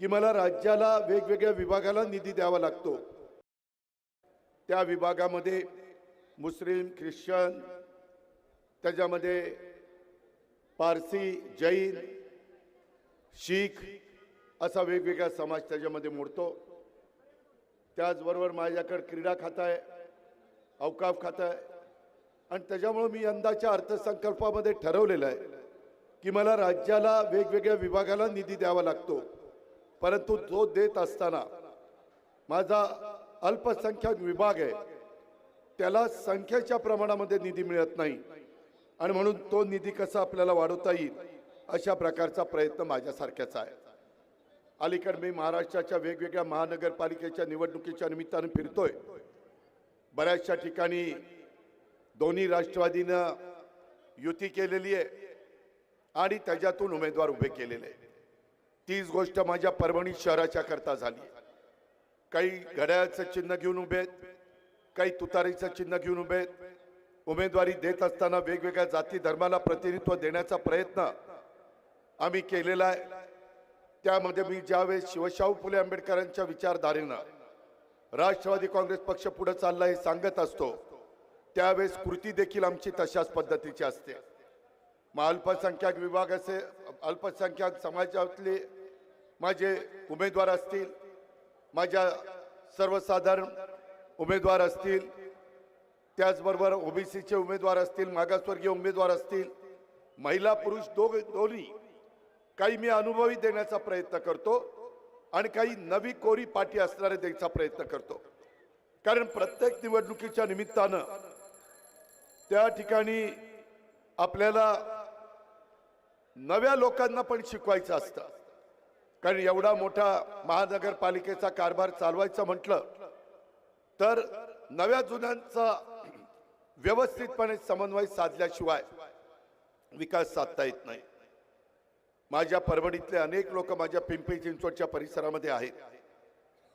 की मला राज्याला वेगवेगळ्या विभागाला निधी द्यावा लागतो. त्या विभागामध्ये मुस्लिम ख्रिश्चन त्याच्यामध्ये पारसी जैन शीख असा वेगवेगळा समाज त्याच्यामध्ये मोडतो. त्याचबरोबर माझ्याकडे क्रीडा खातं आहे अवकाफ खातं आहे. आणि त्याच्यामुळं मी यंदाच्या अर्थसंकल्पामध्ये ठरवलेलं आहे की मला राज्याला वेगवेगळ्या विभागाला निधी द्यावा लागतो. परंतु तो देत असताना माझा अल्पसंख्याक विभाग आहे त्याला संख्येच्या प्रमाणामध्ये निधी मिळत नाही. आणि म्हणून तो निधी कसा आपल्याला वाढवता येईल अशा प्रकारचा प्रयत्न माझ्यासारख्याचा आहे. अलीकडे मी महाराष्ट्राच्या वेगवेगळ्या महानगरपालिकेच्या निवडणुकीच्या निमित्तानं फिरतोय. बऱ्याचशा ठिकाणी दोन्ही राष्ट्रवादीनं युती केलेली आहे आणि त्याच्यातून उमेदवार उभे केलेले आहे तीच गोष्ट माझ्या परभणी शहराच्या करता झाली. काही घड्याळाचं चिन्ह घेऊन उभे आहेत काही तुतारीचं चिन्ह घेऊन उभे आहेत. उमेदवारी देत असताना वेगवेगळ्या जाती धर्माला प्रतिनिधित्व देण्याचा प्रयत्न आम्ही केलेला आहे. त्यामध्ये मी ज्यावेळेस शिवशाहू फुले आंबेडकरांच्या विचारधारेनं राष्ट्रवादी काँग्रेस पक्ष पुढे चालला हे सांगत असतो त्यावेळेस कृती देखील आमची तशाच पद्धतीची असते. मग अल्पसंख्याक विभाग असे अल्पसंख्याक समाजातले माझे उमेदवार असतील माझ्या सर्वसाधारण उमेदवार असतील त्याचबरोबर ओबीसीचे उमेदवार असतील मागासवर्गीय उमेदवार असतील महिला पुरुष दो दोन्ही काही मी अनुभवी देण्याचा प्रयत्न करतो आणि काही नवी कोरी पाठी असणारे द्यायचा प्रयत्न करतो. कारण प्रत्येक निवडणुकीच्या निमित्तानं त्या ठिकाणी आपल्याला नव्या लोकांना पण शिकवायचं असतं. कारण एवढा मोठा महानगरपालिकेचा कारभार चालवायचा म्हटलं तर नव्या जुन्यांचा व्यवस्थितपणे समन्वय साधल्याशिवाय विकास साधता येत नाही. माझ्या परभणीतले अनेक लोक माझ्या पिंपरी चिंचवडच्या परिसरामध्ये आहेत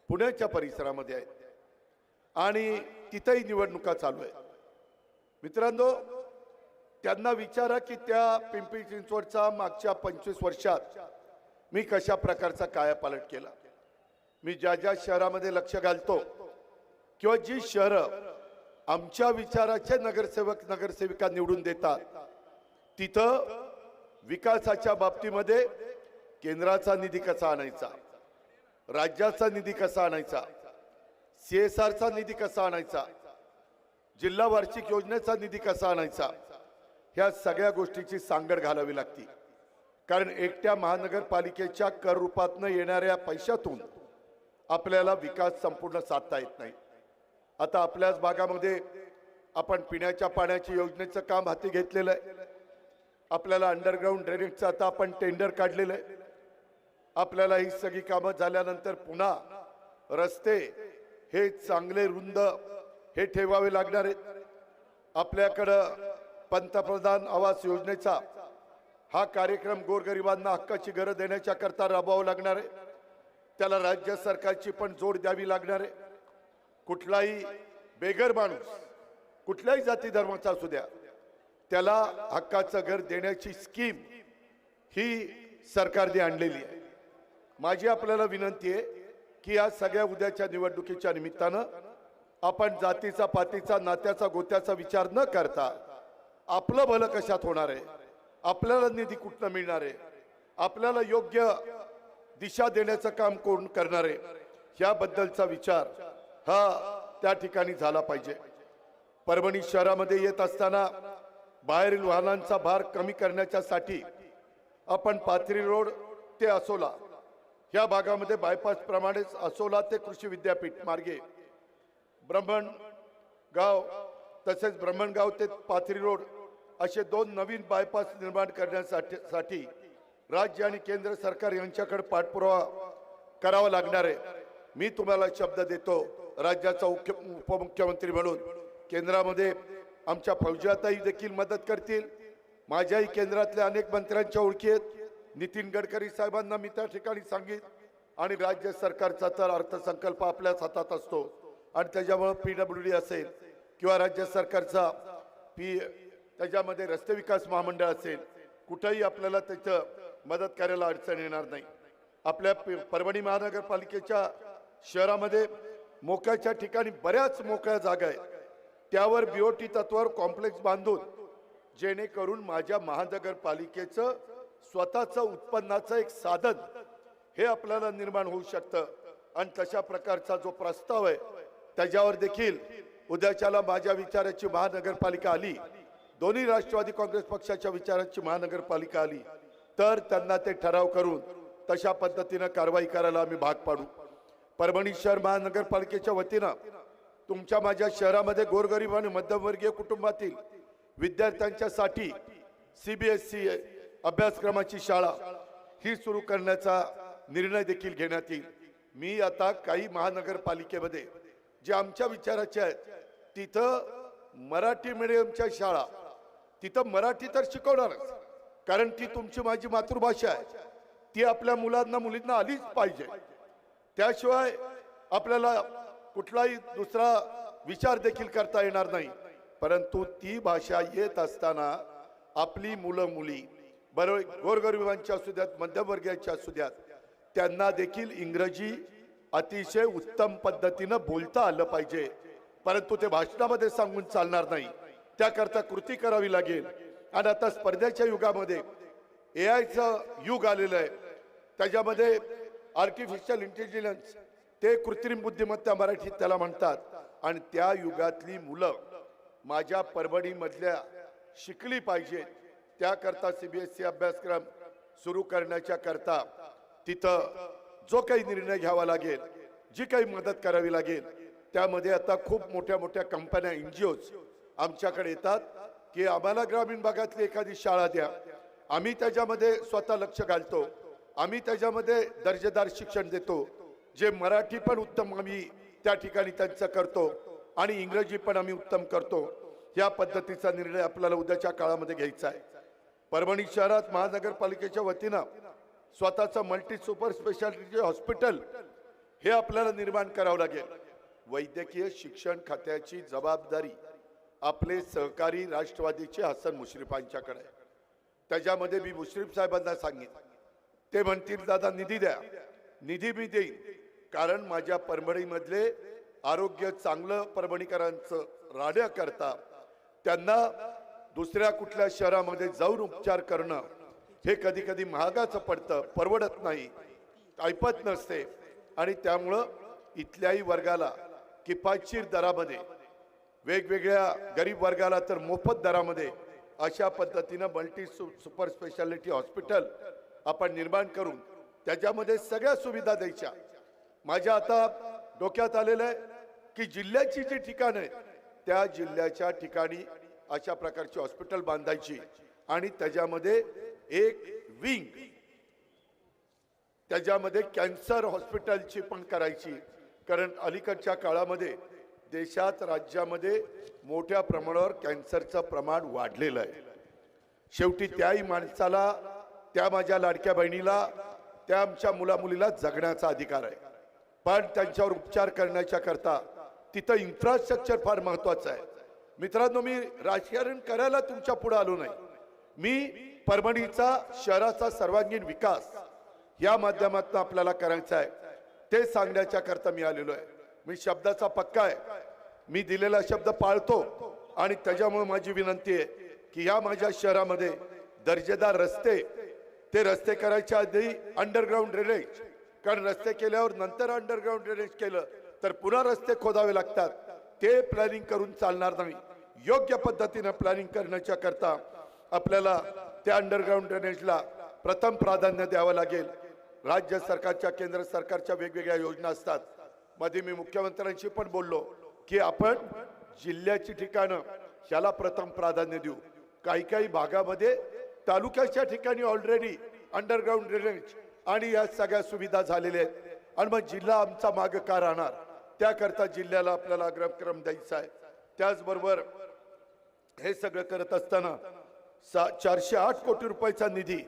पुण्याच्या परिसरामध्ये आहेत आणि तिथंही निवडणुका चालू आहेत. मित्रांनो त्यांना विचारा की त्या पिंपरी चिंचवडचा मागच्या पंचवीस वर्षात मी कशा प्रकारचा कायापालट केला? मी ज्या ज्या शहरामध्ये लक्ष घालतो किंवा जी शहरं आमच्या विचाराचे नगरसेवक नगरसेविका निवडून देतात तिथं विकासाच्या बाबतीमध्ये केंद्राचा निधी कसा आणायचा? राज्याचा निधी कसा आणायचा? सी एस आरचा निधी कसा आणायचा? जिल्हा वार्षिक योजनेचा निधी कसा आणायचा? ह्या सगळ्या गोष्टीची सांगड घालावी लागती. कारण एकट्या महानगरपालिकेच्या कर रूपातनं येणाऱ्या पैशातून आपल्याला विकास संपूर्ण साधता येत नाही. आता आपल्याच भागामध्ये आपण पिण्याच्या पाण्याच्या योजनेचं काम हाती घेतलेलं आहे. आपल्याला अंडरग्राऊंड ड्रेनेजचं आता आपण टेंडर काढलेलं आहे. आपल्याला ही सगळी कामं झाल्यानंतर पुन्हा रस्ते हे चांगले रुंद हे ठेवावे लागणार आहेत. आपल्याकडं पंतप्रधान आवास योजनेचा हा कार्यक्रम गोरगरिबांना हक्काची घरं देण्याच्या करता राबवावं लागणार आहे. त्याला राज्य सरकारची पण जोड द्यावी लागणार आहे. कुठलाही बेघर माणूस कुठल्याही जाती धर्माचा असू द्या त्याला हक्काचं घर देण्याची स्कीम ही सरकारने आणलेली आहे. माझी आपल्याला विनंती आहे की या सगळ्या उद्याच्या निवडणुकीच्या निमित्तानं आपण जातीचा पातीचा नात्याचा गोत्याचा विचार न करता आपलं भलं कशात होणार आहे? आपल्याला निधी कुठनं मिळणार आहे? आपल्याला योग्य दिशा देण्याचं काम कोण करणार आहे? याबद्दलचा विचार हा त्या ठिकाणी झाला पाहिजे. परभणी शहरामध्ये येत असताना बाहेरील वाहनांचा भार कमी करण्याच्यासाठी आपण पाथरी रोड ते असोला या भागामध्ये बायपास प्रमाणेच असोला ते कृषी विद्यापीठ मार्गे. ब्रह्मण गाव तसेच ब्रह्मणगाव ते पाथरी रोड असे दोन नवीन बायपास निर्माण करण्यासाठी साठी राज्य आणि केंद्र सरकार यांच्याकडे पाठपुरावा करावा लागणार आहे. मी तुम्हाला शब्द देतो राज्याचा मुख्य उपमुख्यमंत्री म्हणून. केंद्रामध्ये आमच्या फौजाताई देखील मदत करतील. माझ्याही केंद्रातल्या अनेक मंत्र्यांच्या ओळखी आहेत. नितीन गडकरी साहेबांना मी त्या ठिकाणी सांगित आणि राज्य सरकारचा तर अर्थसंकल्प आपल्याच हातात असतो. आणि त्याच्यामुळं पी डब्ल्यू डी असेल किंवा राज्य सरकारचा पी त्याच्यामध्ये रस्ते विकास महामंडळ असेल कुठंही आपल्याला त्याचं मदत करायला अडचण येणार नाही. आपल्या परभणी महानगरपालिकेच्या शहरामध्ये मोक्याच्या ठिकाणी बऱ्याच मोकळ्या जागा आहेत. त्यावर बीओटी तत्वावर कॉम्प्लेक्स बांधून जेणेकरून माझ्या महानगरपालिकेचं स्वतःचं उत्पन्नाचं एक साधन हे आपल्याला निर्माण होऊ शकतं. आणि तशा प्रकारचा जो प्रस्ताव आहे त्याच्यावर देखील उद्याच्याला माझ्या विचाराची महानगरपालिका आली. दोन्ही राष्ट्रवादी काँग्रेस पक्षाच्या विचाराची महानगरपालिका आली. तर त्यांना ते ठराव करून तशा पद्धतीनं कारवाई करायला आम्ही भाग पाडू. परभणी शहर महानगरपालिकेच्या वतीनं तुमच्या माझ्या शहरामध्ये गोरगरीब आणि मध्यमवर्गीय कुटुंबातील विद्यार्थ्यांच्यासाठी सीबीएसई अभ्यासक्रमाची शाळा ही सुरू करण्याचा निर्णय देखील घेण्यात येईल. मी आता काही महानगरपालिकेमध्ये जे आमच्या विचाराचे आहेत तिथं मराठी मिडियमच्या शाळा तिथं मराठी तर शिकवणारच. कारण ती तुमची माझी मातृभाषा आहे. ती आपल्या मुलांना मुलींना आलीच पाहिजे. त्याशिवाय आपल्याला कुठलाही दुसरा विचार देखील करता येणार नाही. परंतु ती भाषा येत असताना आपली मुलं मुली बरोबर गोरगरिबांच्या असू द्यात मध्यमवर्गीयांच्या असू द्यात त्यांना देखील इंग्रजी अतिशय उत्तम पद्धतीनं बोलता आलं पाहिजे. परंतु ते भाषणामध्ये सांगून चालणार नाही. त्याकरता कृती करावी लागेल. आणि आता स्पर्धेच्या युगामध्ये ए आयचं युग आलेलं आहे. त्याच्यामध्ये आर्टिफिशियल इंटेलिजन्स ते कृत्रिम बुद्धिमत्ता मराठीत त्याला म्हणतात. आणि त्या युगातली मुलं माझ्या परभणीमधल्या शिकली पाहिजेत. त्याकरता सी बी एस सी अभ्यासक्रम सुरू करण्याच्या करता तिथं जो काही निर्णय घ्यावा लागेल जी काही मदत करावी लागेल त्यामध्ये आता खूप मोठ्या मोठ्या कंपन्या एन जी ओज आमच्याकडे येतात की आम्हाला ग्रामीण भागातली एखादी शाळा द्या. आम्ही त्याच्यामध्ये स्वतः लक्ष घालतो. आम्ही त्याच्यामध्ये दर्जेदार शिक्षण देतो. जे मराठी पण उत्तम आम्ही त्या ठिकाणी त्यांचं करतो आणि इंग्रजी पण आम्ही उत्तम करतो. या पद्धतीचा निर्णय आपल्याला उद्याच्या काळामध्ये घ्यायचा आहे. परभणी शहरात महानगरपालिकेच्या वतीनं स्वतःचं मल्टी सुपर स्पेशालिटी हॉस्पिटल हे आपल्याला निर्माण करावं लागेल. वैद्यकीय शिक्षण खात्याची जबाबदारी आपले सहकारी राष्ट्रवादीचे हसन मुश्रीफांच्याकडे त्याच्यामध्ये मी मुश्रीफ साहेबांना सांगितलं ते म्हणतील दादा निधी द्या. निधी मी देईन. कारण माझ्या परभणीमधले आरोग्य चांगलं परभणीकरांचं राहण्याकरता त्यांना दुसऱ्या कुठल्या शहरामध्ये जाऊन उपचार करणं हे कधी कधी महागाचं पडतं परवडत नाही ऐपत नसते. आणि त्यामुळं इथल्याही वर्गाला किफायतशीर दरामध्ये वेगवेगळ्या गरीब वर्गाला तर मोफत दरामध्ये अशा पद्धतीनं मल्टी सु सुपर स्पेशालिटी हॉस्पिटल आपण निर्माण करून त्याच्यामध्ये सगळ्या सुविधा द्यायच्या. माझ्या आता डोक्यात आलेलं आहे की जिल्ह्याची जी ठिकाणं आहेत त्या जिल्ह्याच्या ठिकाणी अशा प्रकारची हॉस्पिटल बांधायची आणि त्याच्यामध्ये एक विंग त्याच्यामध्ये कॅन्सर हॉस्पिटलची पण करायची. कारण अलीकडच्या काळामध्ये देशात राज्यामध्ये मोठ्या प्रमाणावर कॅन्सरचं प्रमाण वाढलेलं आहे. शेवटी त्याही माणसाला त्या माझ्या लाडक्या बहिणीला त्या आमच्या मुलामुलीला जगण्याचा अधिकार आहे. पण त्यांच्यावर उपचार करण्याच्या करता तिथं इन्फ्रास्ट्रक्चर फार महत्वाचं आहे. मित्रांनो मी राजकारण करायला तुमच्यापुढे आलो नाही. मी परभणीचा शहराचा सर्वांगीण विकास या माध्यमातून आपल्याला करायचा आहे. ते सांगण्याच्या करता मी आलेलो आहे. मी शब्दाचा पक्का आहे. मी दिलेला शब्द पाळतो आणि त्याच्यामुळे माझी विनंती आहे की या माझ्या शहरामध्ये दर्जेदार रस्ते ते रस्ते करायच्या आधी अंडरग्राऊंड ड्रेनेज कारण रस्ते केल्यावर नंतर अंडरग्राऊंड ड्रेनेज केलं तर पुन्हा रस्ते खोदावे लागतात. ते प्लॅनिंग करून चालणार नाही. योग्य पद्धतीनं प्लॅनिंग करण्याच्या करता आपल्याला त्या अंडरग्राऊंड ड्रेनेजला प्रथम प्राधान्य द्यावं लागेल. राज्य सरकारच्या केंद्र सरकारच्या वेगवेगळ्या योजना असतात. मध्ये मी मुख्यमंत्र्यांशी पण बोललो की आपण जिल्ह्याची ठिकाणं ह्याला प्रथम प्राधान्य देऊ. काही काही भागामध्ये तालुक्याच्या ठिकाणी ऑलरेडी अंडरग्राऊंड ड्रेनेज आणि या सगळ्या सुविधा झालेल्या आहेत. आणि मग जिल्हा आमचा माग का राहणार? त्याकरता जिल्ह्याला आपल्याला अग्रक्रम द्यायचा आहे. त्याचबरोबर हे सगळं करत असताना सा चारशे आठ कोटी रुपयाचा निधी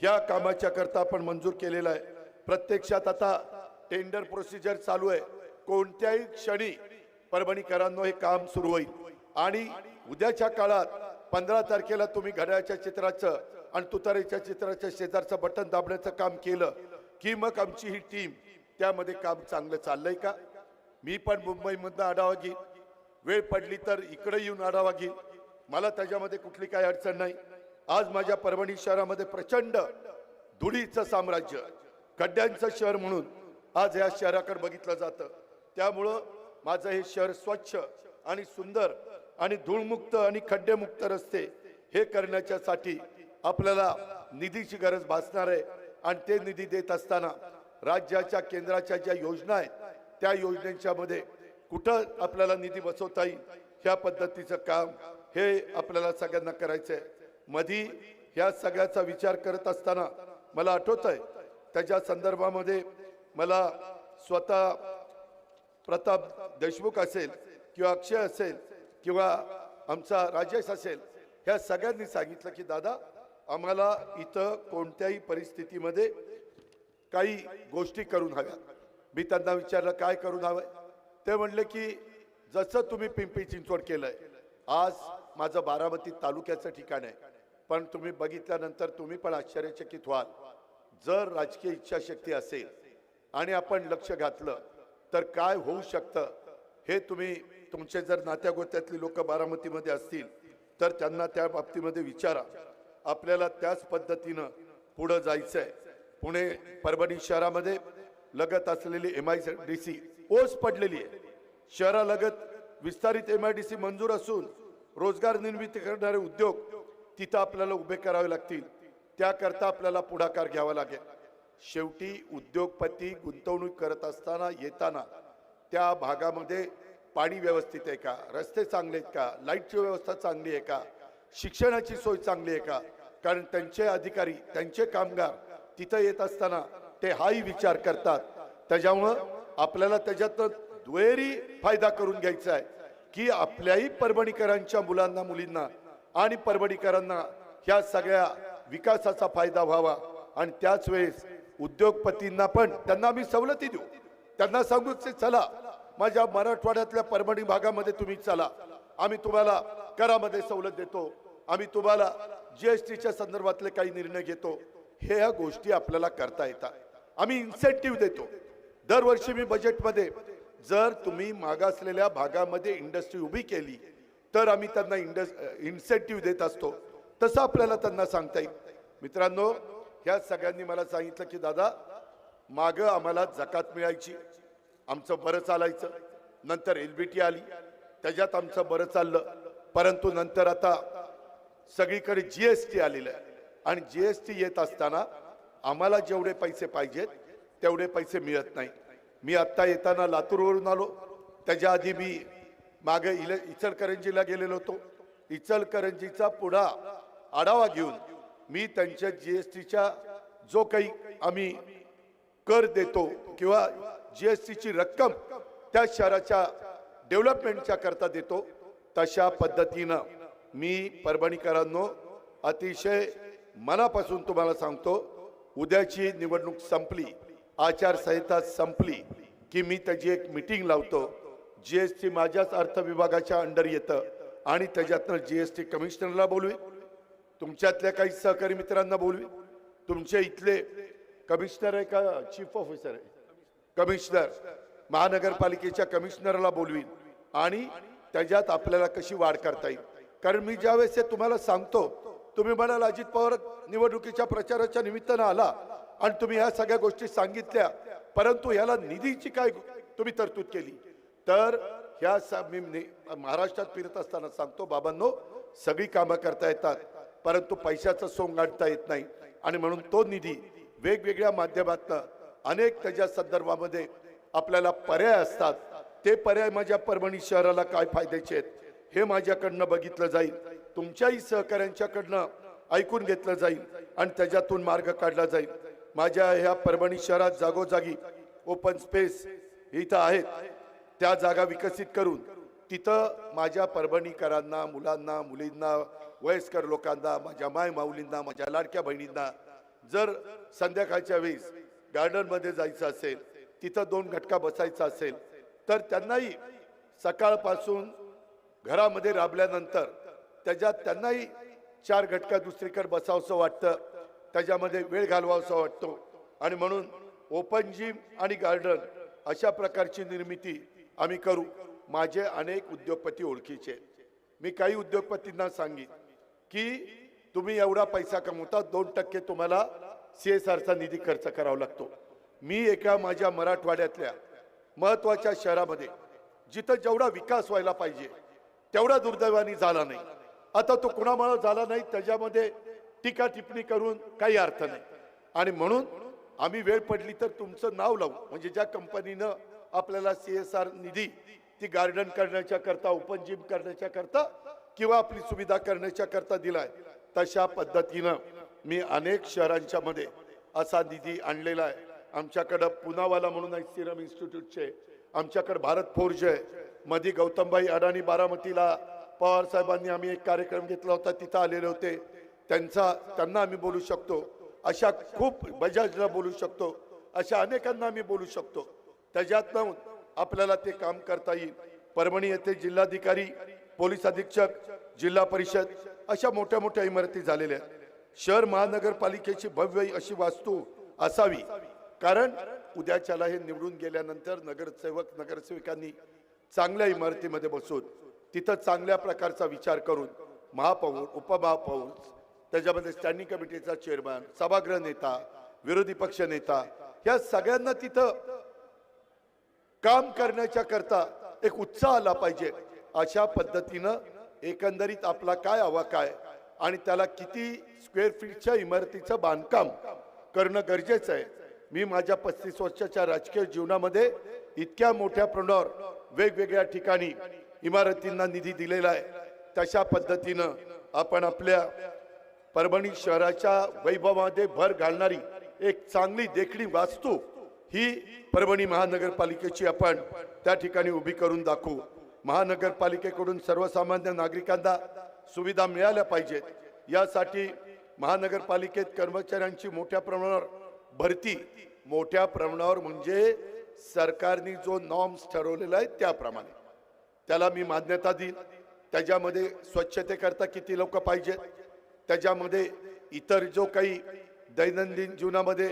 ह्या कामाच्या करता आपण मंजूर केलेला आहे. प्रत्यक्षात आता टेंडर प्रोसिजर चालू आहे. कोणत्याही क्षणी परभणीकरांनो हे काम सुरू होईल. आणि उद्याच्या काळात पंधरा तारखेला तुम्ही घड्याळच्या चित्राचं आणि तुतारीच्या चित्राच्या शेजारचं बटन दाबण्याचं काम केलं की मग आमची ही टीम त्यामध्ये काम चांगलं चाललंय का? मी पण मुंबईमधनं आढावा घेईन. वेळ पडली तर इकडे येऊन आढावा घेईन. मला त्याच्यामध्ये कुठली काही अडचण नाही. आज माझ्या परभणी शहरामध्ये प्रचंड धुळीचं साम्राज्य खड्ड्यांचं शहर म्हणून आज या शहराकडे बघितलं जातं. त्यामुळं माझं हे शहर स्वच्छ आणि सुंदर आणि धूळमुक्त आणि खड्डेमुक्त रस्ते हे करण्याच्यासाठी आपल्याला निधीची गरज भासणार आहे. आणि ते निधी देत असताना राज्याच्या केंद्राच्या ज्या योजना आहेत त्या योजनेच्या मध्ये कुठं आपल्याला निधी बसवता येईल ह्या पद्धतीचं काम हे आपल्याला सगळ्यांना करायचं आहे मधी ह्या सगळ्याचा विचार करत असताना मला आठवत आहे त्याच्या संदर्भामध्ये मला स्वतः प्रताप देशमुख असेल किंवा अक्षय असेल किंवा आमचा राजेश असेल ह्या सगळ्यांनी सांगितलं की दादा आम्हाला इथं कोणत्याही परिस्थितीमध्ये काही गोष्टी करून हव्या मी त्यांना विचारलं काय करून हवं ते म्हणले की जसं तुम्ही पिंपरी चिंचवड केलंय आज माझं बारामती तालुक्याचं ठिकाण आहे. पण तुम्ही बघितल्यानंतर तुम्ही पण आश्चर्यचकित व्हाल. जर राजकीय इच्छाशक्ती असेल आणि आपण लक्ष घातलं तर काय होऊ शकतं? हे तुम्ही तुमचे जर नात्यागोत्यातली लोक बारामतीमध्ये असतील तर त्यांना त्या बाबतीमध्ये विचारा. आपल्याला त्याच पद्धतीनं पुढं जायचंय. पुणे परभणी शहरामध्ये लगत असलेली एम आय डी सी ओस पडलेली आहे. शहरालगत विस्तारित एम आय डी सी मंजूर असून रोजगार निर्मिती करणारे उद्योग तिथं आपल्याला उभे करावे लागतील. त्याकरता आपल्याला पुढाकार घ्यावा लागेल. शेवटी उद्योगपती गुंतवणूक करत असताना येताना त्या भागामध्ये पाणी व्यवस्थित आहे का? रस्ते चांगले आहेत का? लाईटची व्यवस्था चांगली आहे का? शिक्षणाची सोय चांगली आहे का? कारण त्यांचे अधिकारी त्यांचे कामगार तिथं येत असताना ते हाही विचार करतात. त्याच्यामुळं आपल्याला त्याच्यातनं दुहेरी फायदा करून घ्यायचा आहे की आपल्याही परभणीकरांच्या मुलांना मुलींना आणि परभणीकरांना ह्या सगळ्या विकासाचा फायदा व्हावा आणि त्याच वेळेस उद्योगपतींना पण त्यांना आम्ही सवलती देऊ. त्यांना सांगू की चला माझ्या मराठवाड्यातल्या परभणी भागामध्ये तुम्ही चला. आम्ही तुम्हाला करामध्ये सवलत देतो. आम्ही तुम्हाला जीएसटीच्या संदर्भातले काही निर्णय घेतो. हे ह्या गोष्टी आपल्याला करता येतात. आम्ही इन्सेंटिव्ह देतो. दरवर्षी मी बजेटमध्ये जर तुम्ही मागासलेल्या भागामध्ये इंडस्ट्री उभी केली तर आम्ही त्यांना इंडस इन्सेंटिव्ह देत असतो. तसं आपल्याला त्यांना सांगता येईल. मित्रांनो ह्या सगळ्यांनी मला सांगितलं की दादा मागं आम्हाला जकात मिळायची. आमचं बरं चालायचं. नंतर एल बी टी आली. त्याच्यात आमचं बरं चाललं. परंतु नंतर आता सगळीकडे जी एस टी आलेलं आहे. आणि जी एस टी येत असताना आम्हाला जेवढे पैसे पाहिजेत तेवढे पैसे मिळत नाही. मी आत्ता येताना लातूरवरून आलो. त्याच्या आधी मी मागे इले इचलकरंजीला गेलेलो होतो. इचलकरंजीचा पुढा आढावा घेऊन मी त्यांच्या जीएसटीच्या जो काही आम्ही कर देतो किंवा जीएसटीची रक्कम त्या शहराच्या डेव्हलपमेंटच्या करता देतो तशा पद्धतीनं मी परभणीकरांनो अतिशय मनापासून तुम्हाला सांगतो उद्याची निवडणूक संपली आचारसंहिता संपली की मी त्याची एक मिटिंग लावतो. जीएसटी माझ्याच अर्थ विभागाच्या अंडर येतं आणि त्याच्यातनं जीएसटी कमिशनरला बोलवी. तुमच्यातल्या काही सहकारी मित्रांना बोलवी. तुमच्या इथले कमिशनर आहे का? चीफ ऑफिसर आहे. कमिशनर महानगरपालिकेच्या कमिशनरला बोलवीन आणि त्याच्यात आपल्याला कशी वाढ करता येईल. कारण मी ज्यावेळेस हे तुम्हाला सांगतो तुम्ही म्हणाल अजित पवार निवडणुकीच्या प्रचाराच्या निमित्तानं आला आणि तुम्ही ह्या सगळ्या गोष्टी सांगितल्या परंतु ह्याला निधीची काय तुम्ही तरतूद केली. तर ह्या मी महाराष्ट्रात फिरत असताना सांगतो बाबांनो सगळी कामं करता येतात. परंतु पैशाचं सोंग गाठता येत नाही. आणि म्हणून तो निधी वेगवेगळ्या माध्यमातनं अनेक त्याच्या संदर्भामध्ये आपल्याला पर्याय असतात. ते पर्याय माझ्या परभणी शहराला काय फायद्याचे आहेत हे माझ्याकडनं बघितलं जाईल. तुमच्याही सहकाऱ्यांच्याकडनं ऐकून घेतलं जाईल आणि त्याच्यातून मार्ग काढला जाईल. माझ्या ह्या परभणी शहरात जागोजागी ओपन स्पेस इथं आहेत. त्या जागा विकसित करून तिथं माझ्या परभणीकरांना मुलांना मुलींना वयस्कर लोकांना माझ्या माय माऊलींना माझ्या लाडक्या बहिणींना जर संध्याकाळच्या वेळेस गार्डनमध्ये जायचं असेल तिथं दोन घटका बसायचा असेल तर त्यांनाही सकाळपासून घरामध्ये राबल्यानंतर त्याच्यात त्यांनाही चार घटका दुसरीकडे बसावंसं वाटतं त्याच्यामध्ये वेळ घालवावसा वाटतो. आणि म्हणून ओपन जिम आणि गार्डन अशा प्रकारची निर्मिती आम्ही करू. माझे अनेक उद्योगपती ओळखीचे मी काही उद्योगपतींना सांगित की तुम्ही एवढा पैसा कमवता दोन टक्के तुम्हाला सी एस आरचा निधी खर्च करावा लागतो. मी एका माझ्या मराठवाड्यातल्या महत्त्वाच्या शहरामध्ये जिथं जेवढा विकास व्हायला पाहिजे तेवढा दुर्दैवाने झाला नाही. आता तो कुणामुळे झाला नाही त्याच्यामध्ये टीका टिप्पणी करून काही अर्थ नाही. आणि म्हणून आम्ही वेळ पडली तर तुमचं नाव लावू. म्हणजे ज्या कंपनीनं आपल्याला सी एस आर निधी ती गार्डन करण्याच्या करता ओपन जिम करण्याच्या करता किंवा आपली सुविधा करण्याच्या करता दिलाय तशा पद्धतीनं मी अनेक शहरांच्या मध्ये असा निधी आणलेला आहे. आमच्याकडं पुनावाला म्हणून आहे सिरम इन्स्टिट्यूटचे. आमच्याकडे भारत फोर्ज आहे. मध्ये गौतमबाई अडाणी बारामतीला पवार साहेबांनी आम्ही एक कार्यक्रम घेतला होता तिथं आलेले होते. त्यांचा त्यांना आम्ही बोलू शकतो. अशा खूप बजाजला बोलू शकतो. अशा अनेकांना आम्ही बोलू शकतो. त्याच्यातनं आपल्याला ते काम करता येईल. परभणी येथे जिल्हाधिकारी पोलीस अधीक्षक जिल्हा परिषद अशा मोठ्या मोठ्या इमारती झालेल्या आहेत. शहर महानगरपालिकेची भव्य अशी वास्तू असावी. कारण उद्याच्याला हे निवडून गेल्यानंतर नगरसेवक नगरसेविकांनी चांगल्या इमारतीमध्ये बसून तिथं चांगल्या प्रकारचा विचार करून महापौर उपमहापौर त्याच्यामध्ये स्टँडिंग कमिटीचा चेअरमॅन सभागृह नेता विरोधी पक्ष नेता या सगळ्यांना तिथं काम करण्याच्या करता एक उत्साह आला पाहिजे. अशा पद्धतीनं एकंदरीत आपला काय हवा काय आणि त्याला किती स्क्वेअर फीटच्या इमारतीचं बांधकाम करणं गरजेचं आहे. मी माझ्या पस्तीस वर्षाच्या राजकीय जीवनामध्ये इतक्या मोठ्या प्रमाणावर वेगवेगळ्या ठिकाणी इमारतींना निधी दिलेला आहे. तशा पद्धतीनं आपण आपल्या परभणी शहराच्या वैभवामध्ये भर घालणारी एक चांगली देखणी वास्तू ही परभणी महानगरपालिकेची आपण त्या ठिकाणी उभी करून दाखवू. महानगरपालिकेकडून सर्वसामान्य नागरिकांना सुविधा मिळाल्या पाहिजेत. यासाठी महानगरपालिकेत कर्मचाऱ्यांची मोठ्या प्रमाणावर भरती. मोठ्या प्रमाणावर म्हणजे सरकारने जो नॉर्म्स ठरवलेला आहे त्याप्रमाणे. त्याला मी मान्यता देईन. त्याच्यामध्ये स्वच्छतेकरता किती लोक पाहिजेत? त्याच्यामध्ये इतर जो काही दैनंदिन जीवनामध्ये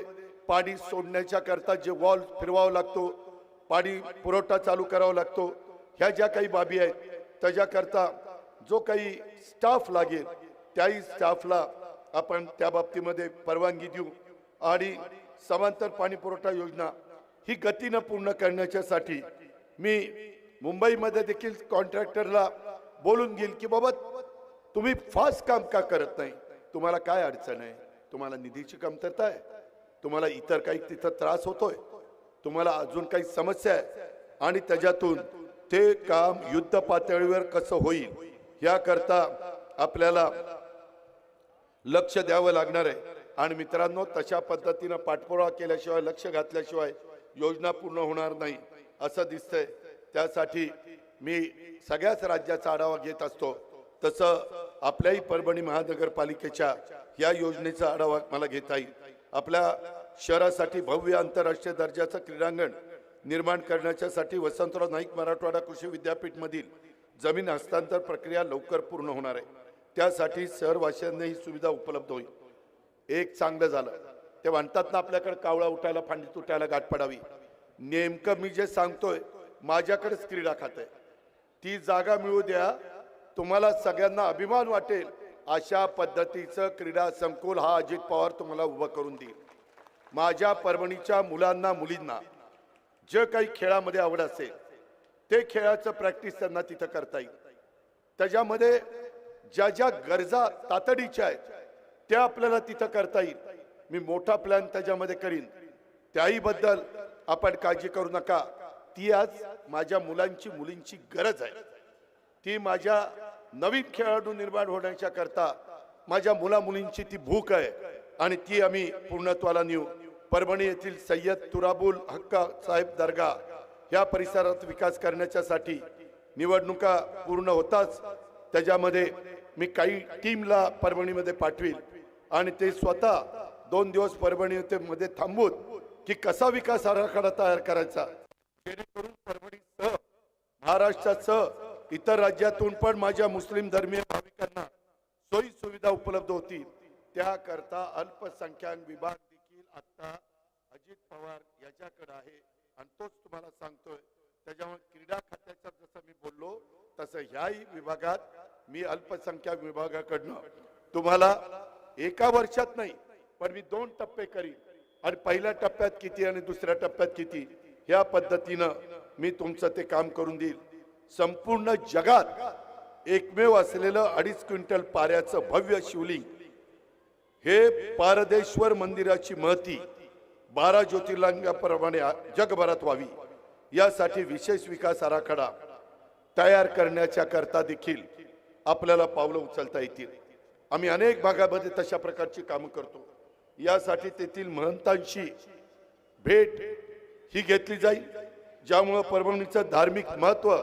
पाणी सोडण्याच्या करता जे वॉल फिरवावा लागतो पाणी पुरवठा चालू करावा लागतो ह्या ज्या काही बाबी आहेत त्याच्याकरता जो काही स्टाफ लागेल त्याही स्टाफला आपण त्या बाबतीमध्ये परवानगी देऊ. आणि समांतर पाणी पुरवठा योजना ही गतीनं पूर्ण करण्याच्यासाठी मी मुंबईमध्ये देखील कॉन्ट्रॅक्टरला बोलून घेईल की बाबा तुम्ही फास्ट काम का करत नाही? तुम्हाला काय अडचण आहे? तुम्हाला निधीची कमतरता आहे? तुम्हाला इतर काही तिथं त्रास होतोय? तुम्हाला अजून काही समस्या आहे? आणि त्याच्यातून ते काम युद्ध पातळीवर कसं होईल याकरता आपल्याला लक्ष द्यावं लागणार आहे. आणि मित्रांनो तशा पद्धतीनं पाठपुरावा केल्याशिवाय लक्ष घातल्याशिवाय योजना पूर्ण होणार नाही असं दिसतंय. त्यासाठी मी सगळ्याच राज्याचा आढावा घेत असतो. तसं आपल्याही परभणी महानगरपालिकेच्या या योजनेचा आढावा मला घेता येईल. आपल्या शहरासाठी भव्य आंतरराष्ट्रीय दर्जाचं क्रीडांगण निर्माण करण्याच्यासाठी वसंतराव नाईक मराठवाडा कृषी विद्यापीठमधील जमीन हस्तांतर प्रक्रिया लवकर पूर्ण होणार आहे. त्यासाठी शहरवासियांना ही सुविधा उपलब्ध होईल. एक चांगलं झालं. ते म्हणतात ना आपल्याकडे कावळा उठायला फांडी तुटायला गाठ पडावी. नेमकं मी जे सांगतोय माझ्याकडेच क्रीडा खात आहे. ती जागा मिळू द्या. तुम्हाला सगळ्यांना अभिमान वाटेल. अशा पद्धतीचं क्रीडा संकुल हा अजित पवार तुम्हाला उभं करून देईल. माझ्या परभणीच्या मुलांना मुलींना जे काही खेळामध्ये आवड असेल ते खेळाचं प्रॅक्टिस त्यांना तिथं करता येईल. त्याच्यामध्ये ज्या ज्या गरजा तातडीच्या आहेत त्या आपल्याला तिथं करता येईल. मी मोठा प्लॅन त्याच्यामध्ये करीन. त्याही बद्दल आपण काळजी करू नका. ती आज माझ्या मुलांची मुलींची गरज आहे. ती माझ्या नवीन खेळाडू निर्माण होण्याच्या करता माझ्या मुला मुलींची ती भूक आहे आणि ती आम्ही पूर्णत्वाला नेऊ. परभणी येथील सय्यद तुराबुल हक्का साहेब दर्गा या परिसरात विकास करण्याच्यासाठी निवडणुका पूर्ण होताच त्याच्यामध्ये मी काही टीमला परभणीमध्ये पाठवील. आणि ते स्वतः दोन दिवस परभणी मध्ये थांबून की कसा विकास आराखडा तयार करायचा? जेणेकरून परभणीसह महाराष्ट्रासह इतर राज्यातून पण माझ्या मुस्लिम धर्मीय भाविकांना सोयी सुविधा उपलब्ध होतील. त्याकरता अल्पसंख्याक विभाग आत्ता आता अजित पवार याच्याकडे आहे आणि तोच तुम्हाला सांगतोय. त्याच्यामुळे क्रीडा खात्याचा जसं मी बोललो तसं ह्याही विभागात मी अल्पसंख्याक विभागाकडनं तुम्हाला एका वर्षात नाही पण मी दोन टप्पे करीन. आणि पहिल्या टप्प्यात किती आणि दुसऱ्या टप्प्यात किती ह्या पद्धतीनं मी तुमचं ते काम करून देईल. संपूर्ण जगात एकमेव असलेलं अडीच क्विंटल पाऱ्याचं भव्य शिवलिंग हे पारदेश्वर मंदिराची महती बारा ज्योतिर्लिंगाप्रमाणे जगभरात व्हावी. यासाठी विशेष विकास आराखडा तयार करण्याच्या करता देखील आपल्याला पावलं उचलता येतील. आम्ही अनेक भागामध्ये तशा प्रकारची कामं करतो. यासाठी तेथील महंतांशी भेट ही घेतली जाईल ज्यामुळं परभणीचं धार्मिक महत्त्व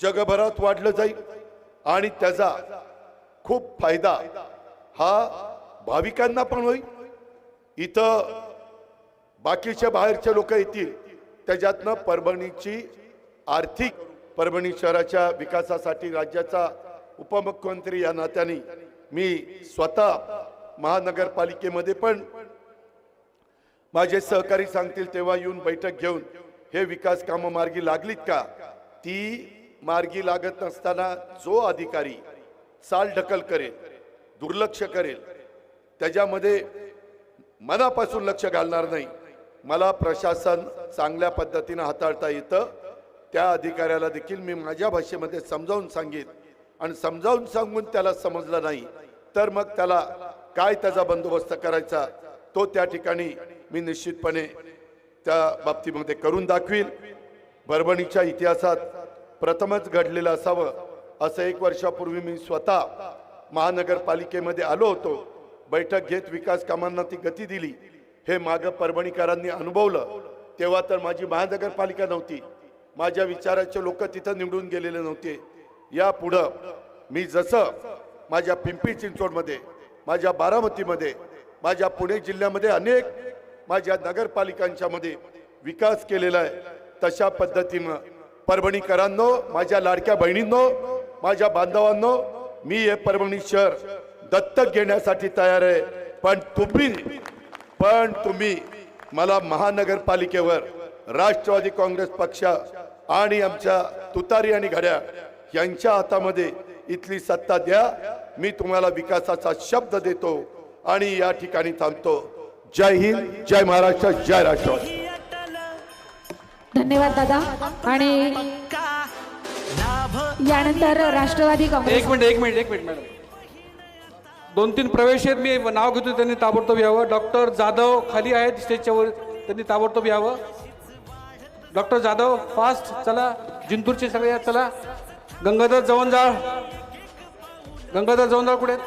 जगभरात वाढलं जाईल आणि त्याचा खूप फायदा हा भाविकांना पण होईल. इथं बाकीच्या बाहेरचे लोक येतील. त्याच्यातनं परभणीची आर्थिक परभणी शहराच्या विकासासाठी राज्याचा उपमुख्यमंत्री या नात्याने मी स्वतः महानगरपालिकेमध्ये पण माझे सहकारी सांगतील तेव्हा येऊन बैठक घेऊन हे विकास कामं मार्गी लागलीत का? ती मार्गी लागत नसताना जो अधिकारी चाल ढकल करेल दुर्लक्ष करेल त्याच्यामध्ये मनापासून लक्ष घालणार नाही. मला प्रशासन चांगल्या पद्धतीनं हाताळता येतं. त्या अधिकाऱ्याला देखील मी माझ्या भाषेमध्ये समजावून सांगेन. आणि समजावून सांगून त्याला समजलं नाही तर मग त्याला काय त्याचा बंदोबस्त करायचा तो त्या ठिकाणी मी निश्चितपणे त्या बाबतीमध्ये करून दाखवील परभणीच्या इतिहासात प्रथमच घडलेलं असावं असं एक वर्षापूर्वी मी स्वतः महानगरपालिकेमध्ये आलो होतो. बैठक घेत विकास कामांना ती गती दिली. हे मागं परभणीकरांनी अनुभवलं. तेव्हा तर माझी महानगरपालिका नव्हती. माझ्या विचाराचे लोक तिथं निवडून गेलेले नव्हते. या पुढं मी जसं माझ्या पिंपरी चिंचवडमध्ये माझ्या बारामतीमध्ये माझ्या पुणे जिल्ह्यामध्ये अनेक माझ्या नगरपालिकांच्या मध्ये विकास केलेला आहे. तशा पद्धतीनं परभणीकरांनो माझ्या लाडक्या बहिणींनो माझ्या बांधवांनो मी हे परभणी शहर दत्तक घेण्यासाठी तयार आहे. पण तुम्ही पण तुम्ही मला महानगरपालिकेवर राष्ट्रवादी काँग्रेस पक्ष आणि आमच्या तुतारी आणि घड्या यांच्या हातामध्ये इथली सत्ता द्या. मी तुम्हाला विकासाचा शब्द देतो आणि या ठिकाणी थांबतो. जय हिंद जय महाराष्ट्र जय राष्ट्रवादी. धन्यवाद दादा. आणि यानंतर राष्ट्रवादी काँग्रेस. एक मिनिट एक मिनिट एक मिनिट मॅडम. दोन तीन प्रवेश आहेत. मी नाव घेतो त्यांनी ताबडतोब यावं. डॉक्टर जाधव खाली आहेत स्टेजच्यावर त्यांनी ताबडतोब यावं. डॉक्टर जाधव फास्ट चला. जिंतूरचे सगळे चला. गंगाधर जवंजाळ. गंगाधर जवंजाळ कुठे आहेत?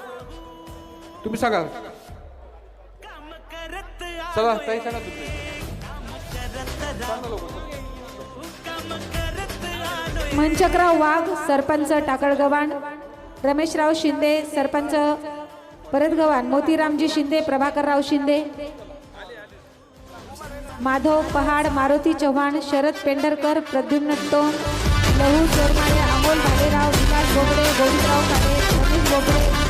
तुम्ही सांगा. चला काही सांगा तुम्ही. मंचकराव वाघ सरपंच टाकळगव्हाण. रमेशराव शिंदे सरपंच परत गवान. मोतीरामजी शिंदे प्रभाकरराव शिंदे. माधव पहाड मारुती चव्हाण शरद पेंढरकर प्रद्युम्न टोन लहू चोरमाळे अमोल भालेराव विकास बोबडे गोविंदराव काळे रमेश बोबडे